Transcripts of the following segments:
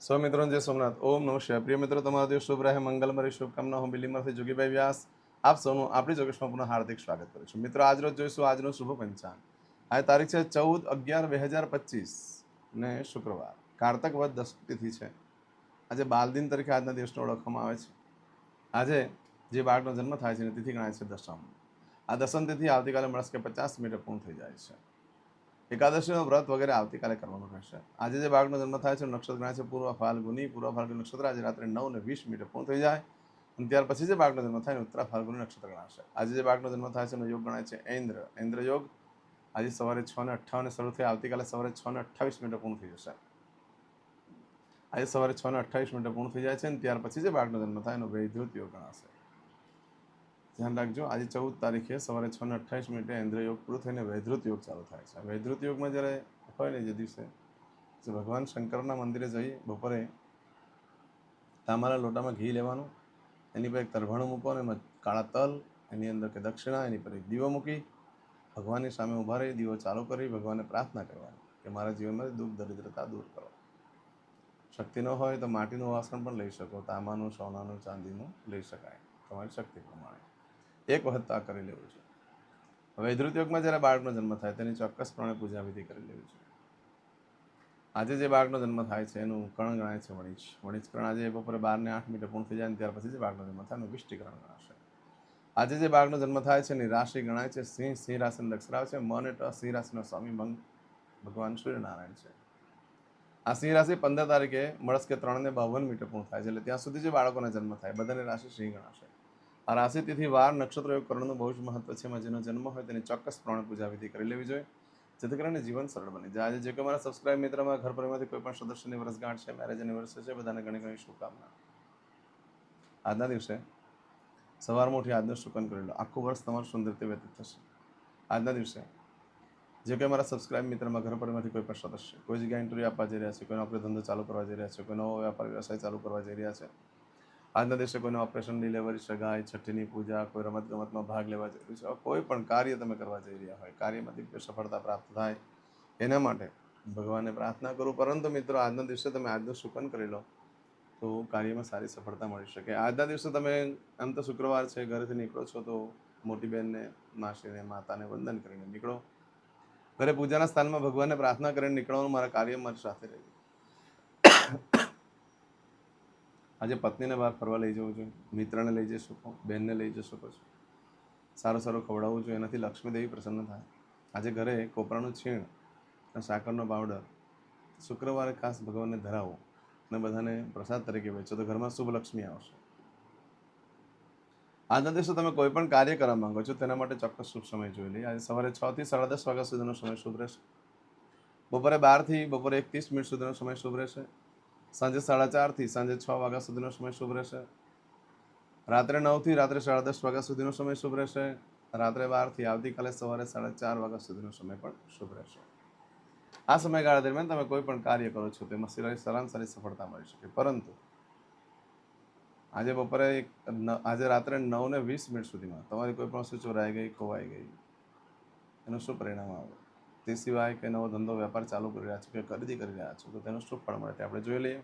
સૌ મિત્રોને જય સોમનાથ. ઓમ નમઃ શિવાય. પ્રિય મિત્રો, તમારો દિવસ શુભ રહે મંગલમય શુભકામના. હું બિલીમરથી જોગીભાઈ વ્યાસ. આપ સૌનું આપણી જોગેશમાં પુનઃ હાર્દિક સ્વાગત કરું છું. મિત્રો, આજરોજ જોઈશું આજનો શુભ પંચાંગ. આ તારીખ છે ચૌદ અગિયાર બે હજાર પચીસ ને શુક્રવાર. કારતક વધ દસ તિથિ છે. આજે બાલ દિન તરીકે આજના દિવસને ઓળખવામાં આવે છે. આજે જે બાળકનો જન્મ થાય છે એની તિથિ ગણાય છે દસમ. આ દસમ તિથિ આવતીકાલે મળશે કે પચાસ મિનિટે પૂર્ણ થઈ જાય છે. એકાદશીનો વ્રત વગેરે આવતીકાલે કરવાનું રહેશે. આજે જે બાળકનો જન્મ થાય છે, નક્ષત્ર ગણાય છે, પૂર્વ ફાલ્ગુની પૂર્વ ફાલ્ગુની નક્ષત્ર આજે રાત્રે નવ ને વીસ મિનિટે પૂર્ણ થઈ જાય. અને ત્યાર પછી જે બાળકનો જન્મ થાય ઉત્તરા ફાલ્ગુની નક્ષત્ર ગણાશે. આજે જે બાળકનો જન્મ થાય છે, એનો યોગ ગણાય છે ઇન્દ્ર ઇન્દ્ર યોગ આજે સવારે છ ને અઠ્ઠાવને શરૂ થઈ આવતીકાલે સવારે છ ને અઠ્ઠાવીસ મિનિટે પૂર્ણ થઈ જશે. આજે સવારે છ ને અઠ્ઠાવીસ મિનિટે પૂર્ણ થઈ જાય છે અને ત્યાર પછી જે બાળકનો જન્મ થાય એનો વૈદ્યુત યોગ ગણાશે. ધ્યાન રાખજો. આજે ચૌદ તારીખે સવારે છ ને અઠ્ઠાવીસ મિનિટે ઇન્દ્રયોગ પૂરો થઈને વૈદ્રુત યોગ ચાલુ થાય છે. વૈદ્રુત યોગમાં જ્યારે હોય ને જે દિવસે ભગવાન શંકરના મંદિરે જઈ બપોરે તાંબાના લોટામાં ઘી લેવાનું, એની પર એક તરભાણું મૂકો અને એમાં કાળા તલ, એની અંદર કે દક્ષિણા, એની પર એક દીવો મૂકી, ભગવાનની સામે ઊભા રહી, દીવો ચાલુ કરી, ભગવાનને પ્રાર્થના કરવાની કે મારા જીવનમાં દુઃખ, દરિદ્રતા દૂર કરો. શક્તિ ન હોય તો માટીનું વાસણ પણ લઈ શકો, તાંબાનું, સોનાનું, ચાંદીનું લઈ શકાય. તમારી શક્તિ પ્રમાણે. એક વખત આ કરી લેવું છે. હવે યોગમાં જ્યારે બાળકનો જન્મ થાય, તેની ચોક્કસપણે પૂજા વિધિ કરી લેવી છે. આજે જે બાળકનો જન્મ થાય છે, એનું કણ ગણાય છે વણિજ. વણિજ કણ આજે બપોરે બાર ને આઠ મિનિટે પૂર્ણ થઈ જાય ત્યાર પછી જે બાળકનો જન્મ થાય, એનું વિષ્ટિકરણ ગણાશે. આજે જે બાળકનો જન્મ થાય છે, એની રાશિ ગણાય છે, સિંહ સિંહ રાશિનો દક્ષરાવ છે, મન એટલે સિંહ રાશિનો સ્વામી મંગ ભગવાન સૂર્યનારાયણ છે. આ સિંહ રાશિ પંદર તારીખે મળસ કે ત્રણ ને બાવન મીટર પૂર્ણ થાય છે, એટલે ત્યાં સુધી જે બાળકોનો જન્મ થાય, બધાની રાશિ સિંહ ગણાશે. આ રાશિ તિથિ વાર નક્ષત્ર યોગ કરણનું બહુ જ મહત્વ છે. એમાં જેનો જન્મ હોય તેની ચોક્કસ પ્રમાણે પૂજા વિધિ કરી લેવી જોઈએ, જેથી કરીને જીવન સરળ બને. જાય આજે જે કોઈ મારા સબસ્ક્રાઇબ મિત્રમાં, ઘર પરિવારમાંથી કોઈ પણ સદસ્યની વર્ષગાંઠ છે મેરેજ એનિવર્સરી છે, બધાને ઘણી ઘણી શુભકામના. આજના દિવસે સવારમાં ઉઠી આજનું શુકન કરી લો. આખું વર્ષ તમારું સુંદર રીતે વ્યતીત થશે. આજના દિવસે જે કોઈ મારા સબસ્ક્રાઇબ મિત્રમાં, ઘર પરિવારમાંથી કોઈ પણ સદસ્ય, કોઈ જગ્યાએ ઇન્ટરવ્યૂ આપવા જઈ રહ્યા છે, કોઈ નોકરી ધંધો ચાલુ કરવા જઈ રહ્યા છે, કોઈ નવો વ્યાપાર, વ્યવસાય ચાલુ કરવા જઈ રહ્યા છે આજના દિવસે કોઈને ઓપરેશન ડિલિવરી સગાઈ, છઠ્ઠીની પૂજા, કોઈ રમત ગમતમાં ભાગ લેવા જઈ કોઈ પણ કાર્ય તમે કરવા જઈ રહ્યા હોય, કાર્યમાંથી સફળતા પ્રાપ્ત થાય, એના માટે ભગવાનને પ્રાર્થના કરું. પરંતુ મિત્રો, આજના દિવસે તમે આજનું શુકન કરી લો, તો કાર્યમાં સારી સફળતા મળી શકે. આજના દિવસે તમે, આમ તો શુક્રવાર છે, ઘરેથી નીકળો છો, તો મોટી બહેનને, માસીને, માતાને વંદન કરીને નીકળો. ઘરે પૂજાના સ્થાનમાં ભગવાનને પ્રાર્થના કરીને નીકળવાનું મારા કાર્ય મારી સાથે રહ્યું આજે પત્નીને બહાર ફરવા લઈ જવું જોઈએ મિત્રને લઈ જઈ શકો બહેનને લઈ જઈ શકો છો. સારું સારું ખવડાવવું જોઈએ એનાથી લક્ષ્મી દેવી પ્રસન્ન થાય. આજે ઘરે કોપરાનું છીણ અને સાકરનો પાવડર શુક્રવારે ખાસ ભગવાનને ધરાવો અને બધાને પ્રસાદ તરીકે વેચો, તો ઘરમાં શુભ લક્ષ્મી આવશે. આજના દિવસે તમે કોઈ પણ કાર્ય કરવા માંગો છો, તેના માટે ચોક્કસ શુભ સમય જોઈ લઈએ. આજે સવારે છ થી સાડા દસ વાગ્યા સુધીનો સમય શુભ રહેશે. બપોરે બારથી બપોરે એક ત્રીસ મિનિટ સુધીનો સમય શુભ રહેશે. સાંજે સાડા ચારથી સાંજે છ વાગ્યા સુધીનો સમય શુભ રહેશે. રાત્રે નવથી રાત્રે સાડા દસ વાગ્યા સુધીનો સમય શુભ રહેશે. રાત્રે બારથી આવતીકાલે સવારે સાડા ચાર વાગ્યા સુધીનો સમય પણ શુભ રહેશે. આ સમયગાળા દરમિયાન તમે કોઈ પણ કાર્ય કરો છો, તેમાં સારી સારામાં સફળતા મળી શકે. પરંતુ આજે બપોરે એક આજે રાત્રે નવ ને વીસ મિનિટ સુધીમાં તમારી કોઈ પણ વસ્તુ ચોરાઈ ગઈ, ખોવાઈ ગઈ, એનું શું પરિણામ આવે તે સિવાય કે નવો ધંધો વેપાર ચાલુ કરી રહ્યા છો કે ખરીદી કરી રહ્યા છો, તો તેનું શું ફળ મળે તે આપણે જોઈ લઈએ.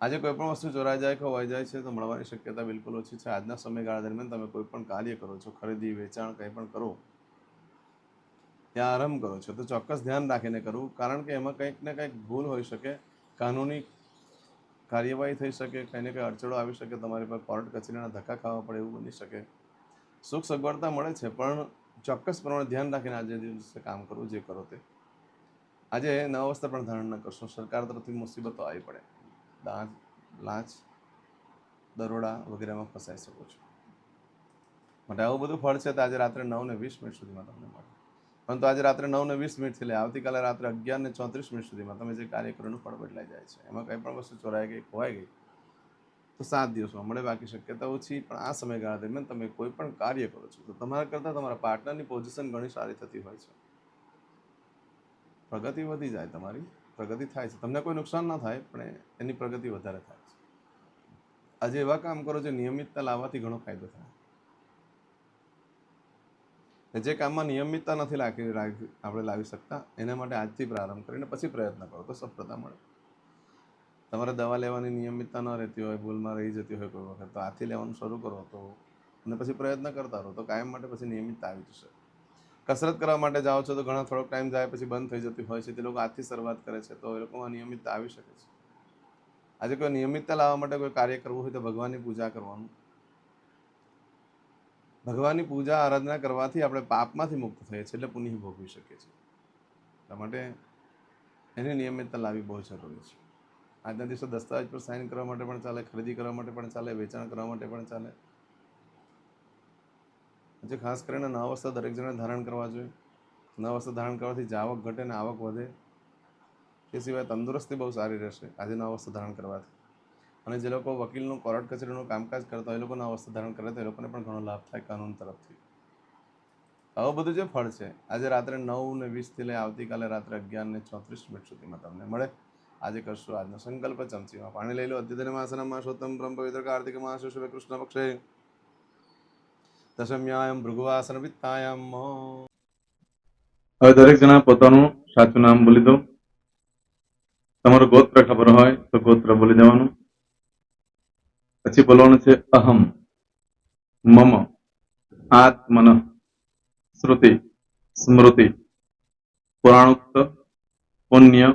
આજે કોઈ પણ વસ્તુ ચોરાઈ જાય ખોવાઈ જાય છે, તો મળવાની શક્યતા બિલકુલ ઓછી છે. આજના સમયગાળા દરમિયાન તમે કોઈ પણ કાર્ય કરો છો, ખરીદી, વેચાણ, કંઈ પણ કરો, ત્યાં આરંભ કરો છો, તો ચોક્કસ ધ્યાન રાખીને કરવું કારણ કે એમાં કંઈક ને કંઈક ભૂલ હોઈ શકે, કાનૂની કાર્યવાહી થઈ શકે કંઈ ને કંઈ અડચણો આવી શકે, તમારી પર કોર્ટ કચેરીના ધક્કા ખાવા પડે એવું બની શકે. સુખ સગવડતા મળે છે, પણ ચોક્કસ પ્રમાણે ધ્યાન રાખીને આજે દિવસે કામ કરવું, જે કરો તે. આજે નવા વસ્ત્ર પણ ધારણ ન કરશો. સરકાર તરફથી મુસીબતો આવી પડે. દાંત, લાંચ, દરોડા વગેરેમાં ફસાઈ શકો છો. માટે આવું બધું ફળ છે તો આજે રાત્રે નવ ને વીસ મિનિટ સુધીમાં તમને મળે. પરંતુ આજે રાત્રે નવ ને વીસ મિનિટથી લઈ આવતીકાલે રાત્રે અગિયાર ને ચોત્રીસ મિનિટ સુધીમાં તમે જે કાર્ય કરો એનું ફળ બદલાઈ જાય છે. એમાં કંઈ પણ વસ્તુ ચોરાઈ ગઈ, ખોવાઈ ગઈ તો સાત દિવસમાં મળે, બાકી શક્યતા ઓછી પણ આ સમયગાળા દરમિયાન તમે કોઈ પણ કાર્ય કરો છો, તો તમારા કરતાં તમારા પાર્ટનરની પોઝિશન ઘણી સારી થતી હોય છે. પ્રગતિ વધી જાય તમારી, પ્રગતિ થાય છે. તમને કોઈ નુકસાન ના થાય, પણ એની પ્રગતિ વધારે થાય છે. આજે એવા કામ કરો જે નિયમિતતા લાવવાથી ઘણો ફાયદો થાય. જે કામમાં નિયમિતતા નથી લાગી- આપણે લાવી શકતા, એના માટે આજથી પ્રારંભ કરીને પછી પ્રયત્ન કરો, તો સફળતા મળે. તમારે દવા લેવાની નિયમિતતા ન રહેતી હોય, ભૂલમાં રહી જતી હોય કોઈ વખત, તો આથી લેવાનું શરૂ કરો તો, અને પછી પ્રયત્ન કરતા રહો, તો કાયમ માટે પછી નિયમિતતા આવી જશે. કસરત કરવા માટે જાઓ છો તો ઘણા થોડોક ટાઈમ જાય પછી બંધ થઈ જતી હોય છે, તે લોકો આજથી શરૂઆત કરે છે, તો એ લોકોમાં નિયમિતતા આવી શકે છે. આજે કોઈ નિયમિતતા લાવવા માટે કોઈ કાર્ય કરવું હોય તો ભગવાનની પૂજા કરવાનું. ભગવાનની પૂજા, આરાધના કરવાથી આપણે પાપમાંથી મુક્ત થઈએ છીએ એટલે પુનઃ ભોગવી શકીએ છીએ. એટલા માટે એની નિયમિતતા લાવવી બહુ જરૂરી છે. આજના દિવસે દસ્તાવેજ પર સાઇન કરવા માટે પણ ચાલે, ખરીદી કરવા માટે પણ ચાલે, વેચાણ કરવા માટે પણ ચાલે. જે ખાસ કરીને નવા વસ્તુ દરેક જણે ધારણ કરવા જોઈએ. નવા વસ્તુ ધારણ કરવાથી જાવક ઘટે ને આવક વધે તે સિવાય તંદુરસ્તી બહુ સારી રહેશે આજે નવા વસ્તુ ધારણ કરવાથી. અને જે લોકો વકીલનું, કોર્ટ કચેરીનું કામકાજ કરતા હોય, એ લોકો નવા વસ્તુ ધારણ કરે તો એ લોકોને પણ ઘણો લાભ થાય કાનૂન તરફથી. આવું બધું જે ફળ છે, આજે રાત્રે નવ ને વીસથી લઈ આવતીકાલે રાત્રે અગિયાર ને ચોત્રીસ મિનિટ સુધીમાં તમને મળે. આજે કરશું આજનો સંકલ્પ ચમચીમાં પાણી લઈ લો, અદ્યતન માસના માસોત્તમ બ્રહ્મ પવિત્ર કાર્તિક માસ શુભ કૃષ્ણ પક્ષે. દશમ્યાયમ ભૃગુવાસન વિત્તાયમ. હવે દરેક જણા પોતાનું સાચું નામ બોલી દો. તમારું ગોત્ર ખબર હોય તો ગોત્ર બોલી દેવાનું. પછી બોલવાનું છે અહમ, મમ, આત્મન, શ્રુતિ, સ્મૃતિ, પુરાણોક્ત, પુણ્ય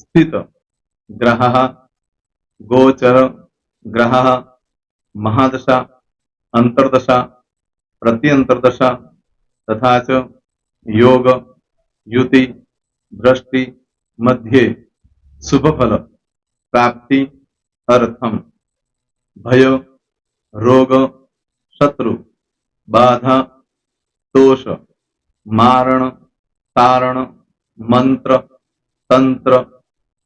સ્થિત ગ્રહ ગોચર ગ્રહ મહાદશા અંતર્દશા પ્રત્યંતરદશા તથા ચ યોગ યુતિ દ્રષ્ટિ મધ્યે શુભફલ પ્રાપ્તિ અર્થમ ભય રોગ શત્રુ બાધા દોષ મારણ તારણ મંત્ર તંત્ર